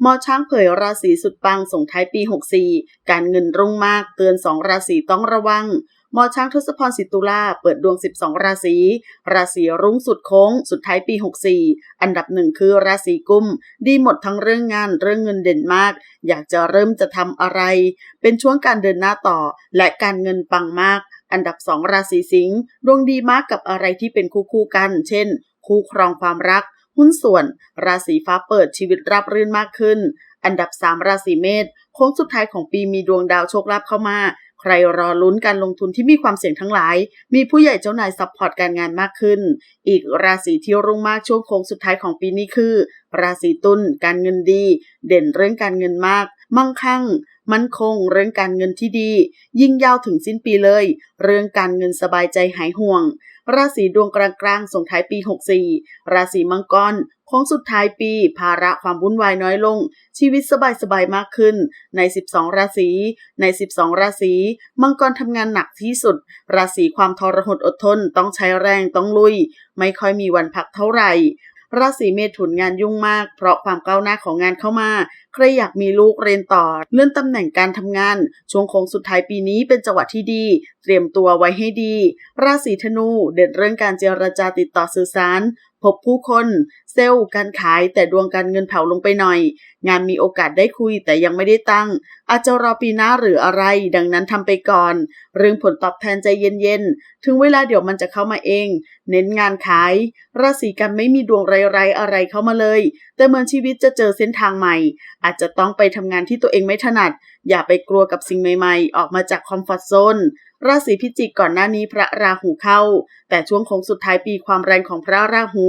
หมอช้างเผยราศีสุดปังส่งท้ายปี 64 การเงินรุ่งมากเตือน2ราศีต้องระวังหมอช้างทศพรสิตุลาเปิดดวง 12 ราศี ราศีรุ่งสุดโค้ง สุดท้ายปี 64 อันดับหนึ่งคือราศีกุม ดีหมดทั้งเรื่องงานเรื่องเงินเด่นมาก อยากจะเริ่มจะทำอะไร เป็นช่วงการเดินหน้าต่อ และการเงินปังมาก อันดับ2ราศีสิงห์ดวงดีมากกับอะไรที่เป็นคู่คู่กัน เช่น คู่ครองความรัก หุ้นส่วน ราศีฟ้าเปิดชีวิตราบรื่นมากขึ้น อันดับ 3 ราศีเมษโค้งสุดท้ายของปีมีดวงดาวโชคลาภเข้ามา ใครรอลุ้นการลงทุนที่มีความเสี่ยงทั้งหลาย มีผู้ใหญ่เจ้านายซัพพอร์ตการงานมากขึ้น อีกราศีที่รุ่งมากช่วงโค้งสุดท้ายของปีนี้คือ ราศีตุลการเงินดี เด่นเรื่องการเงินมาก มั่งคั่งมั่นคงเรื่องการเงินที่ดี ยิ่งยาวถึงสิ้นปีเลย เรื่องการเงินสบายใจหายห่วง ราศีดวงกลางๆส่งท้ายปี 64 ราศีมังกรโค้งสุดท้ายปี ภาระความวุ่นวายน้อยลง ชีวิตสบายๆมากขึ้น ใน 12 ราศีใน 12 ราศีมังกรทำงานหนักที่สุด ราศีความทรหดอดทนต้องใช้แรงต้องลุย ไม่ค่อยมีวันพักเท่าไหร่ ราศีเมถุนงานยุ่งมาก เพราะความก้าวหน้าของงานเข้ามา ใครอยากมีลูกเรียนต่อ เลื่อนตำแหน่งการทำงาน ช่วงโค้งสุดท้ายปีนี้เป็นจังหวะที่ดี เตรียมตัวไว้ให้ดี ราศีธนูเด่นเรื่องการเจรจาติดต่อสื่อสาร พบผู้คน เซลล์การขายแต่ดวงการเงินเผาลงไปหน่อย งานมีโอกาสได้คุยแต่ยังไม่ได้ตั้ง อาจจะรอปีหน้าหรืออะไร ดังนั้นทำไปก่อน เรื่องผลตอบแทนใจเย็นๆ ถึงเวลาเดี๋ยวมันจะเข้ามาเอง เน้นงานขาย ราศีกันไม่มีดวงไรๆอะไรเข้ามาเลย แต่เหมือนชีวิตจะเจอเส้นทางใหม่ อาจจะต้องไปทำงานที่ตัวเองไม่ถนัด อย่าไปกลัวกับสิ่งใหม่ๆ ออกมาจากคอมฟอร์ทโซน ราศีพิจิกก่อนหน้านี้พระราหูเข้า แต่ช่วงของสุดท้ายปีความแรงของพระราหู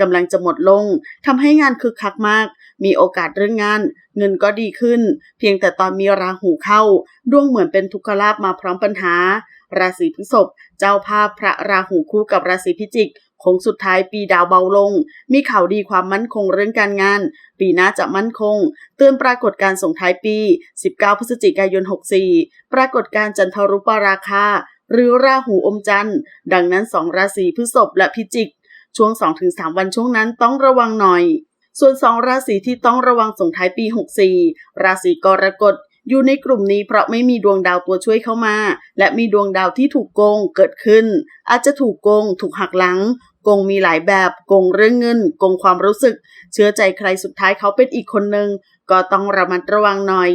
กำลังจะหมดลงทำให้งานคึกคักมาก มีโอกาสเรื่องงาน เงินก็ดีขึ้น เพียงแต่ตอนมีราหูเข้า ดวงเหมือนเป็นทุกขลาภมาพร้อมปัญหา ราศีพฤษภเจ้าภาพพระราหูคู่กับราศีพิจิก คงสุดท้ายปีดาวเบาลง มีข่าวดีความมั่นคงเรื่องการงาน ปีหน้าจะมั่นคง เตือนปรากฏการส่งท้ายปี 19 พฤศจิกายน 64 ปรากฏการจันทรุปราคา หรือราหูอมจันทร์ ดังนั้น2ราศีพฤษภและพิจิก ช่วง 2-3 วันช่วงนั้นต้องระวังหน่อย ส่วน2ราศีที่ต้องระวังส่งท้ายปี 64 ราศีกรกฎอยู่ในกลุ่มนี้เพราะไม่มีดวงดาวตัวช่วยเข้ามา และมีดวงดาวที่ถูกโกงเกิดขึ้น อาจจะถูกโกง ถูกหักหลัง โกงมีหลายแบบโกงเรื่องเงินโกงความรู้สึก เชื่อใจใครสุดท้ายเขาเป็นอีกคนหนึ่งก็ต้องระมัดระวังหน่อย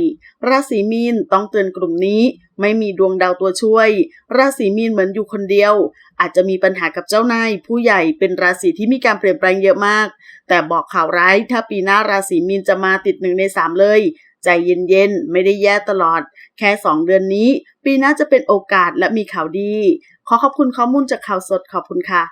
ราศีมีนต้องเตือนกลุ่มนี้ ไม่มีดวงดาวตัวช่วย ราศีมีนเหมือนอยู่คนเดียว อาจจะมีปัญหากับเจ้านายผู้ใหญ่เป็นราศีที่มีการเปลี่ยนแปลงเยอะมาก แต่บอกข่าวร้ายถ้าปีหน้าราศีมีนจะมาติดหนึ่งในสามเลย ใจเย็นๆ ไม่ได้แย่ตลอด แค่ 2 เดือนนี้ ปีหน้าจะเป็นโอกาสและมีข่าวดี ขอขอบคุณข้อมูลจากข่าวสดขอบคุณค่ะ